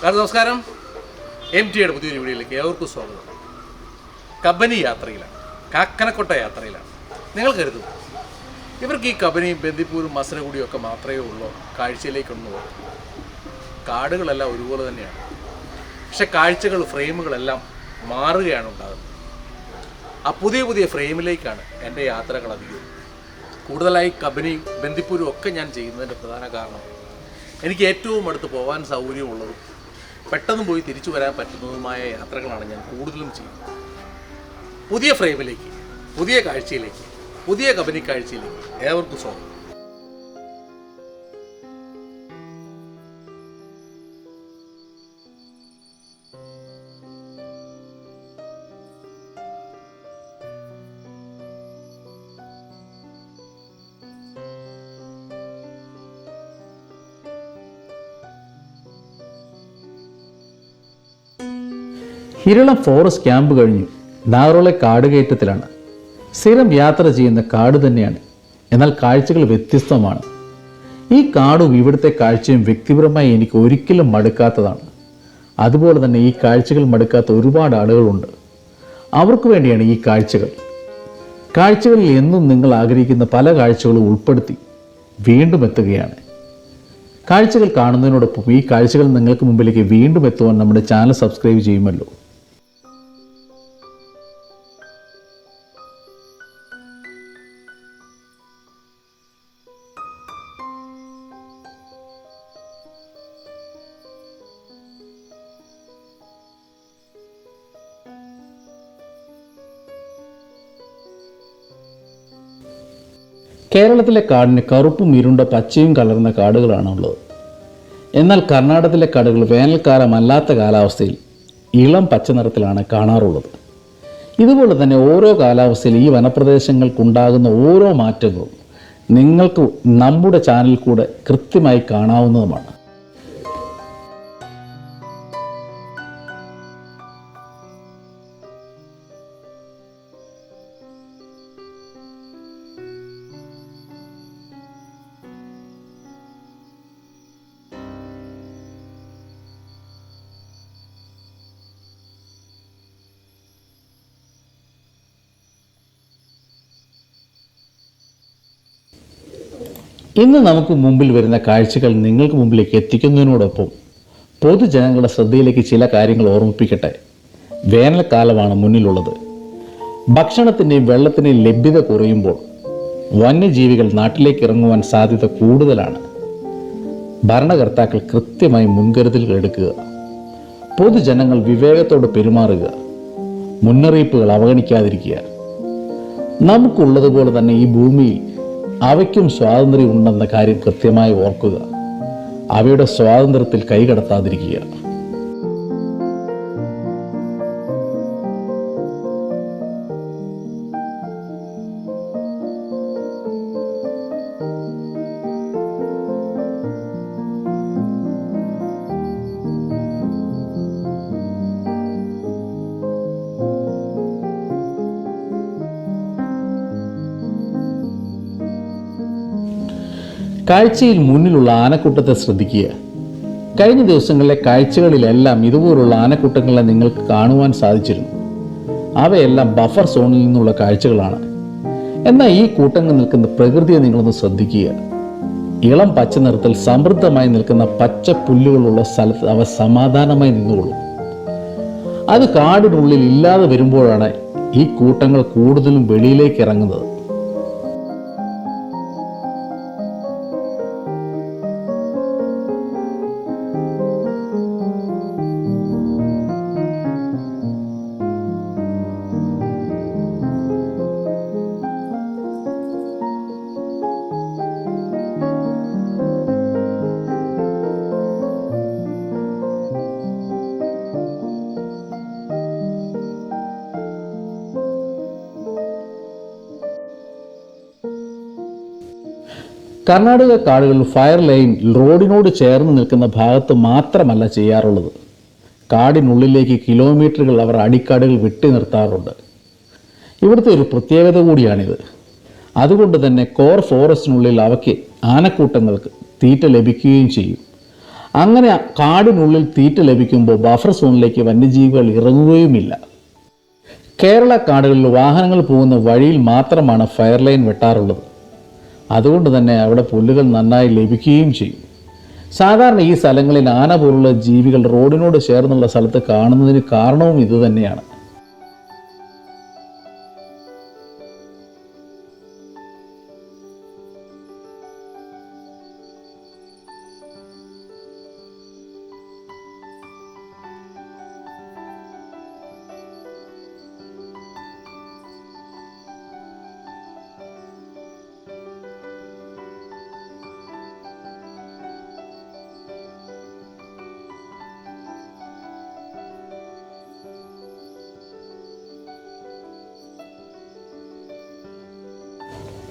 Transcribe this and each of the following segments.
കാരണം നമസ്കാരം. എം ടിയുടെ പുതിയൊരു വീഡിയോയിലേക്ക് ഏവർക്കും സ്വാഗതം. കബനി യാത്രയിലാണ്. കാക്കനക്കൊട്ട യാത്രയിലാണ്. നിങ്ങൾ കരുതും. ഇവർക്ക് ഈ കബനിയും ബന്ദിപ്പൂരും മസനഗുഡിയും ഒക്കെ മാത്രമേ ഉള്ളൂ. കാഴ്ചയിലേക്കൊന്നു കാടുകളെല്ലാം ഒരുപോലെ തന്നെയാണ്. പക്ഷെ കാഴ്ചകൾ ഫ്രെയിമുകളെല്ലാം മാറുകയാണ് ഉണ്ടാകുന്നത്. ആ പുതിയ പുതിയ ഫ്രെയിമിലേക്കാണ് എന്റെ യാത്രകൾ അധികം. കൂടുതലായി കബനിയും ബന്ദിപ്പൂരും ഒക്കെ ഞാൻ ചെയ്യുന്നതിന്റെ പ്രധാന കാരണം എനിക്ക് ഏറ്റവും അടുത്ത് പോകാൻ സൗകര്യമുള്ളതും പെട്ടെന്ന് പോയി തിരിച്ചു വരാൻ പറ്റുന്നതുമായ യാത്രകളാണ് ഞാൻ കൂടുതലും ചെയ്യുന്നത്. പുതിയ ഫ്രെയിമിലേക്ക് പുതിയ കാഴ്ചയിലേക്ക് പുതിയ കമ്പനി കാഴ്ചയിലേക്ക് ഏവർക്കും സ്വാഗതം. ഹിരളം ഫോറസ്റ്റ് ക്യാമ്പ് കഴിഞ്ഞു നാറോളെ കാട് കയറ്റത്തിലാണ് സ്ഥിരം യാത്ര ചെയ്യുന്ന കാട് തന്നെയാണ്. എന്നാൽ കാഴ്ചകൾ വ്യത്യസ്തമാണ്. ഈ കാടും ഇവിടുത്തെ കാഴ്ചയും വ്യക്തിപരമായി എനിക്ക് ഒരിക്കലും മടുക്കാത്തതാണ്. അതുപോലെ തന്നെ ഈ കാഴ്ചകൾ മടുക്കാത്ത ഒരുപാട് ആളുകളുണ്ട്. അവർക്ക് വേണ്ടിയാണ് ഈ കാഴ്ചകൾ. കാഴ്ചകളിൽ എന്നും നിങ്ങൾ ആഗ്രഹിക്കുന്ന പല കാഴ്ചകളും ഉൾപ്പെടുത്തി വീണ്ടും എത്തുകയാണ്. കാഴ്ചകൾ കാണുന്നതിനോടൊപ്പം ഈ കാഴ്ചകൾ നിങ്ങൾക്ക് മുമ്പിലേക്ക് വീണ്ടും എത്തുവാൻ നമ്മുടെ ചാനൽ സബ്സ്ക്രൈബ് ചെയ്യുമല്ലോ. കേരളത്തിലെ കാടിന് കറുപ്പും ഇരുണ്ട പച്ചയും കലർന്ന കാടുകളാണുള്ളത്. എന്നാൽ കർണാടകത്തിലെ കാടുകൾ വേനൽക്കാലമല്ലാത്ത കാലാവസ്ഥയിൽ ഇളം പച്ച നിറത്തിലാണ് കാണാറുള്ളത്. ഇതുപോലെ തന്നെ ഓരോ കാലാവസ്ഥയിൽ ഈ വനപ്രദേശങ്ങൾക്കുണ്ടാകുന്ന ഓരോ മാറ്റങ്ങളും നിങ്ങൾക്ക് നമ്മുടെ ചാനലിൽ കൂടെ കൃത്യമായി കാണാവുന്നതുമാണ്. ഇന്ന് നമുക്ക് മുമ്പിൽ വരുന്ന കാഴ്ചകൾ നിങ്ങൾക്ക് മുമ്പിലേക്ക് എത്തിക്കുന്നതിനോടൊപ്പം പൊതുജനങ്ങളുടെ ശ്രദ്ധയിലേക്ക് ചില കാര്യങ്ങൾ ഓർമ്മിപ്പിക്കട്ടെ. വേനൽക്കാലമാണ് മുന്നിലുള്ളത്. ഭക്ഷണത്തിന്റെയും വെള്ളത്തിന്റെയും ലഭ്യത കുറയുമ്പോൾ വന്യജീവികൾ നാട്ടിലേക്ക് ഇറങ്ങുവാൻ സാധ്യത കൂടുതലാണ്. ഭരണകർത്താക്കൾ കൃത്യമായി മുൻകരുതലുകൾ എടുക്കുക. പൊതുജനങ്ങൾ വിവേകത്തോട് പെരുമാറുക. മുന്നറിയിപ്പുകൾ അവഗണിക്കാതിരിക്കുക. നമുക്കുള്ളതുപോലെ തന്നെ ഈ ഭൂമിയിൽ അവയ്ക്കും സ്വാതന്ത്ര്യം ഉണ്ടെന്ന കാര്യം കൃത്യമായി ഓർക്കുക. അവയുടെ സ്വാതന്ത്ര്യത്തിൽ കൈകടത്താതിരിക്കുക. കാഴ്ചയിൽ മുന്നിലുള്ള ആനക്കൂട്ടത്തെ ശ്രദ്ധിക്കുക. കഴിഞ്ഞ ദിവസങ്ങളിലെ കാഴ്ചകളിലെല്ലാം ഇതുപോലുള്ള ആനക്കൂട്ടങ്ങളെ നിങ്ങൾക്ക് കാണുവാൻ സാധിച്ചിരുന്നു. അവയെല്ലാം ബഫർ സോണിൽ നിന്നുള്ള കാഴ്ചകളാണ്. എന്നാൽ ഈ കൂട്ടങ്ങൾ നിൽക്കുന്ന പ്രകൃതിയെ നിങ്ങളൊന്ന് ശ്രദ്ധിക്കുക. ഇളം പച്ച നിറത്തിൽ സമൃദ്ധമായി നിൽക്കുന്ന പച്ച പുല്ലുകളുള്ള സ്ഥലത്ത് അവ സമാധാനമായി നിന്നുകൊള്ളും. അത് കാടിനുള്ളിൽ ഇല്ലാതെ വരുമ്പോഴാണ് ഈ കൂട്ടങ്ങൾ കൂടുതലും വെളിയിലേക്ക് ഇറങ്ങുന്നത്. കർണാടക കാടുകളിൽ ഫയർ ലൈൻ റോഡിനോട് ചേർന്ന് നിൽക്കുന്ന ഭാഗത്ത് മാത്രമല്ല ചെയ്യാറുള്ളത്. കാടിനുള്ളിലേക്ക് കിലോമീറ്ററുകൾ അവർ അടിക്കാടുകൾ വെട്ടി നിർത്താറുണ്ട്. ഇവിടുത്തെ ഒരു പ്രത്യേകത കൂടിയാണിത്. അതുകൊണ്ട് തന്നെ കോർ ഫോറസ്റ്റിനുള്ളിൽ അവയ്ക്ക് ആനക്കൂട്ടങ്ങൾക്ക് തീറ്റ ലഭിക്കുകയും ചെയ്യും. അങ്ങനെ കാടിനുള്ളിൽ തീറ്റ ലഭിക്കുമ്പോൾ ബഫർ സോണിലേക്ക് വന്യജീവികൾ ഇറങ്ങുകയുമില്ല. കേരള കാടുകളിൽ വാഹനങ്ങൾ പോകുന്ന വഴിയിൽ മാത്രമാണ് ഫയർ ലൈൻ വെട്ടാറുള്ളത്. അതുകൊണ്ട് തന്നെ അവിടെ പുല്ലുകൾ നന്നായി ലഭിക്കുകയും ചെയ്യും. സാധാരണ ഈ സ്ഥലങ്ങളിൽ ആന പോലുള്ള ജീവികൾ റോഡിനോട് ചേർന്നുള്ള സ്ഥലത്ത് കാണുന്നതിന് കാരണവും ഇതുതന്നെയാണ്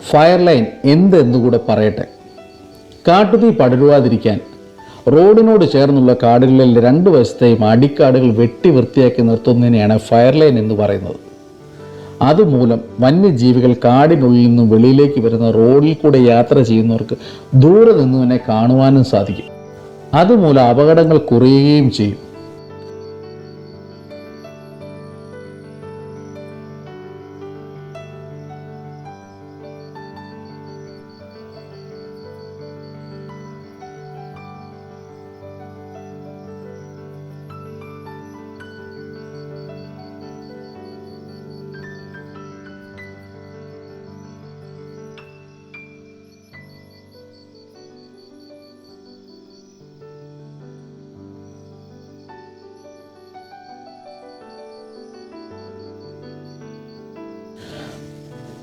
ഫയർ ലൈൻ എന്ത് എന്നുകൂടെ പറയട്ടെ. കാട്ടുതീ പടരുവാതിരിക്കാൻ റോഡിനോട് ചേർന്നുള്ള കാടുകളിൽ രണ്ട് വശത്തെയും അടിക്കാടുകൾ വെട്ടി വൃത്തിയാക്കി നിർത്തുന്നതിനെയാണ് ഫയർ ലൈൻ എന്ന് പറയുന്നത്. അതുമൂലം വന്യജീവികൾ കാടിനുള്ളിൽ നിന്നും വെളിയിലേക്ക് വരുന്ന റോഡിൽ കൂടെ യാത്ര ചെയ്യുന്നവർക്ക് ദൂരെ നിന്ന് തന്നെ കാണുവാനും സാധിക്കും. അതുമൂലം അപകടങ്ങൾ കുറയുകയും ചെയ്യും.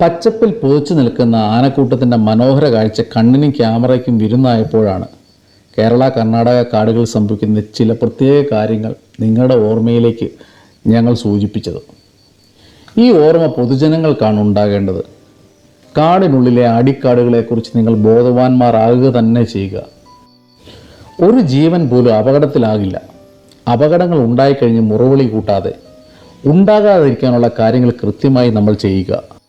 പച്ചപ്പിൽ പുതച്ചു നിൽക്കുന്ന ആനക്കൂട്ടത്തിന്റെ മനോഹര കാഴ്ച കണ്ണിനും ക്യാമറയ്ക്കും വിരുന്നായപ്പോഴാണ്. കേരള കർണാടക കാടുകളിൽ സംഭവിക്കുന്ന ചില പ്രത്യേക കാര്യങ്ങൾ നിങ്ങളുടെ ഓർമ്മയിലേക്ക് ഞങ്ങൾ സൂചിപ്പിച്ചത്. ഈ ഓർമ്മ പൊതുജനങ്ങൾക്കാണ് ഉണ്ടാകേണ്ടത്. കാടിനുള്ളിലെ അടിക്കാടുകളെക്കുറിച്ച് നിങ്ങൾ ബോധവാന്മാരാകുക തന്നെ ചെയ്യുക. ഒരു ജീവൻ പോലും അപകടത്തിലാകില്ല. അപകടങ്ങൾ ഉണ്ടായിക്കഴിഞ്ഞ് മുറവിളി കൂട്ടാതെ. ഉണ്ടാകാതിരിക്കാനുള്ള കാര്യങ്ങൾ കൃത്യമായി നമ്മൾ ചെയ്യുക.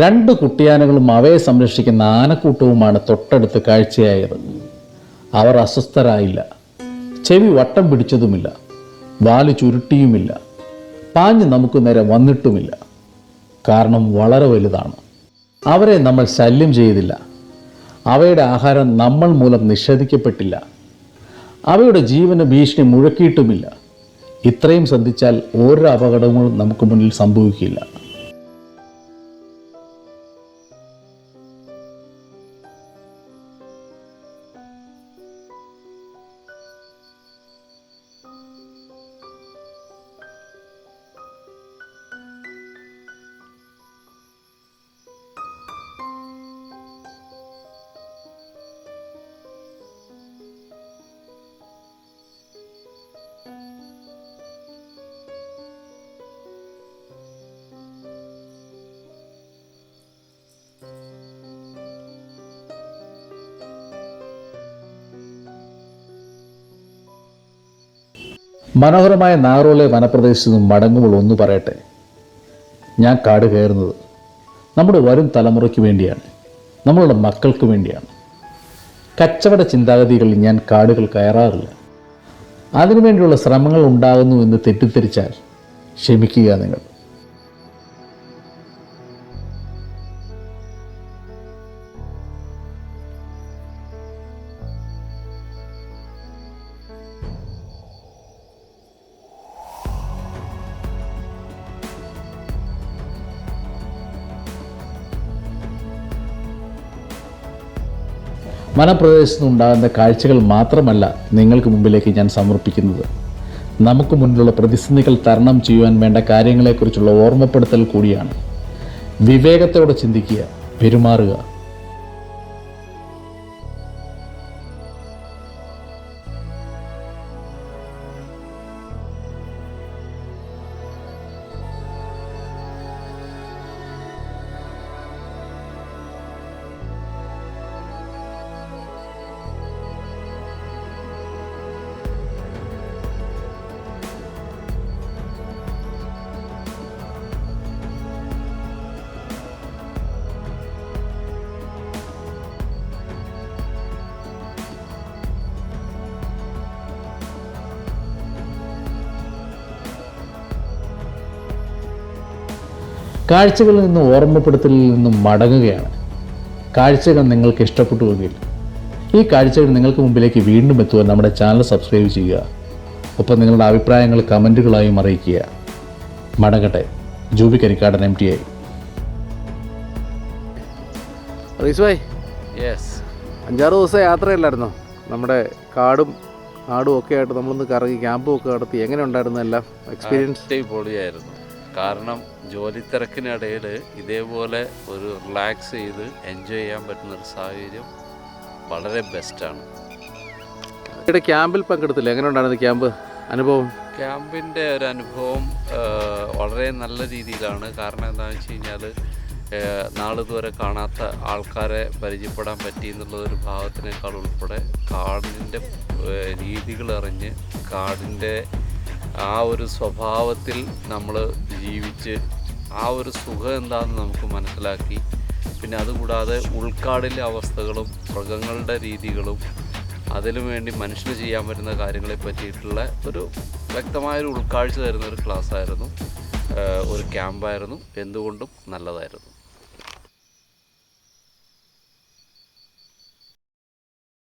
രണ്ട് കുട്ടിയാനകളും അവയെ സംരക്ഷിക്കുന്ന ആനക്കൂട്ടവുമാണ് തൊട്ടടുത്ത് കാഴ്ചയായത്. അവർ അസ്വസ്ഥരായില്ല. ചെവി വട്ടം പിടിച്ചതുമില്ല. വാൽ ചുരുട്ടിയുമില്ല. പാഞ്ഞ് നമുക്ക് നേരെ വന്നിട്ടുമില്ല. കാരണം വളരെ വലുതാണ്. അവരെ നമ്മൾ ശല്യം ചെയ്തില്ല. അവയുടെ ആഹാരം നമ്മൾ മൂലം നിഷേധിക്കപ്പെട്ടില്ല. അവയുടെ ജീവന് ഭീഷണി മുഴക്കിയിട്ടുമില്ല. ഇത്രയും ശ്രദ്ധിച്ചാൽ ഓരോ അപകടങ്ങളും നമുക്ക് മുന്നിൽ സംഭവിക്കില്ല. മനോഹരമായ നാറോളെ വനപ്രദേശത്ത് നിന്നും മടങ്ങുമ്പോൾ ഒന്ന് പറയട്ടെ. ഞാൻ കാട് കയറുന്നത് നമ്മുടെ വരും തലമുറയ്ക്ക് വേണ്ടിയാണ്. നമ്മളുടെ മക്കൾക്ക് വേണ്ടിയാണ്. കച്ചവട ചിന്താഗതികളിൽ ഞാൻ കാടുകൾ കയറാറില്ല. അതിനുവേണ്ടിയുള്ള ശ്രമങ്ങൾ ഉണ്ടാകുന്നു എന്ന് തെറ്റിദ്ധരിച്ചാൽ ക്ഷമിക്കുക നിങ്ങൾ. വനപ്രദേശത്ത് ഉണ്ടാകുന്ന കാഴ്ചകൾ മാത്രമല്ല നിങ്ങൾക്ക് മുമ്പിലേക്ക് ഞാൻ സമർപ്പിക്കുന്നത്. നമുക്ക് മുന്നിലുള്ള പ്രതിസന്ധികൾ തരണം ചെയ്യുവാൻ വേണ്ട കാര്യങ്ങളെക്കുറിച്ചുള്ള ഓർമ്മപ്പെടുത്തൽ കൂടിയാണ്. വിവേകത്തോടെ ചിന്തിക്കുക പെരുമാറുക. കാഴ്ചകളിൽ നിന്നും ഓർമ്മപ്പെടുത്തലിൽ നിന്നും മടങ്ങുകയാണ്. കാഴ്ചകൾ നിങ്ങൾക്ക് ഇഷ്ടപ്പെട്ടുവെങ്കിൽ ഈ കാഴ്ചകൾ നിങ്ങൾക്ക് മുമ്പിലേക്ക് വീണ്ടും എത്തുവാൻ നമ്മുടെ ചാനൽ സബ്സ്ക്രൈബ് ചെയ്യുക. ഒപ്പം നിങ്ങളുടെ അഭിപ്രായങ്ങൾ കമന്റുകളായും അറിയിക്കുക. മടങ്ങട്ടെ Juby Karikkadan M T I റീസ് ഭായ് യെസ് അഞ്ചാറ് ദിവസം യാത്രയല്ലായിരുന്നോ? നമ്മുടെ കാടും നാടും ഒക്കെ ആയിട്ട് നമ്മളൊന്ന് കറങ്ങി ക്യാമ്പും ഒക്കെ നടത്തി എങ്ങനെ ഉണ്ടായിരുന്നു എല്ലാം? എക്സ്പീരിയൻസ് പൊളിയായിരുന്നു കാരണം ജോലി തിരക്കിനിടയിൽ ഇതേപോലെ ഒരു റിലാക്സ് ചെയ്ത് എൻജോയ് ചെയ്യാൻ പറ്റുന്ന ഒരു സാഹചര്യം വളരെ ബെസ്റ്റാണ് ഇവിടെ ക്യാമ്പിൽ പങ്കെടുത്തില്ല? എങ്ങനെ ഉണ്ടായിരുന്നു ക്യാമ്പ്? അനുഭവം? ക്യാമ്പിന്റെ ഒരു അനുഭവം വളരെ നല്ല രീതിയിലാണ്. കാരണം എന്താണെന്ന് വെച്ച് കഴിഞ്ഞാൽ നാളിതുവരെ കാണാത്ത ആൾക്കാരെ പരിചയപ്പെടാൻ പറ്റി എന്നുള്ളൊരു ഭാഗത്തിനേക്കാൾ ഉൾപ്പെടെ കാടിന്റെ രീതികൾ അറിഞ്ഞ് കാടിന്റെ ആ ഒരു സ്വഭാവത്തിൽ നമ്മൾ ജീവിച്ച് ആ ഒരു സുഖം എന്താണെന്ന് നമുക്ക് മനസ്സിലാക്കി. പിന്നെ അതുകൂടാതെ ഉൾക്കാടിലെ അവസ്ഥകളും മൃഗങ്ങളുടെ രീതികളും അതിനു വേണ്ടി മനുഷ്യന് ചെയ്യാൻ പറ്റുന്ന കാര്യങ്ങളെ പറ്റിയിട്ടുള്ള ഒരു വ്യക്തമായൊരു ഉൾക്കാഴ്ച തരുന്ന ഒരു ക്ലാസ് ആയിരുന്നു ഒരു ക്യാമ്പായിരുന്നു. എന്തുകൊണ്ടും നല്ലതായിരുന്നു.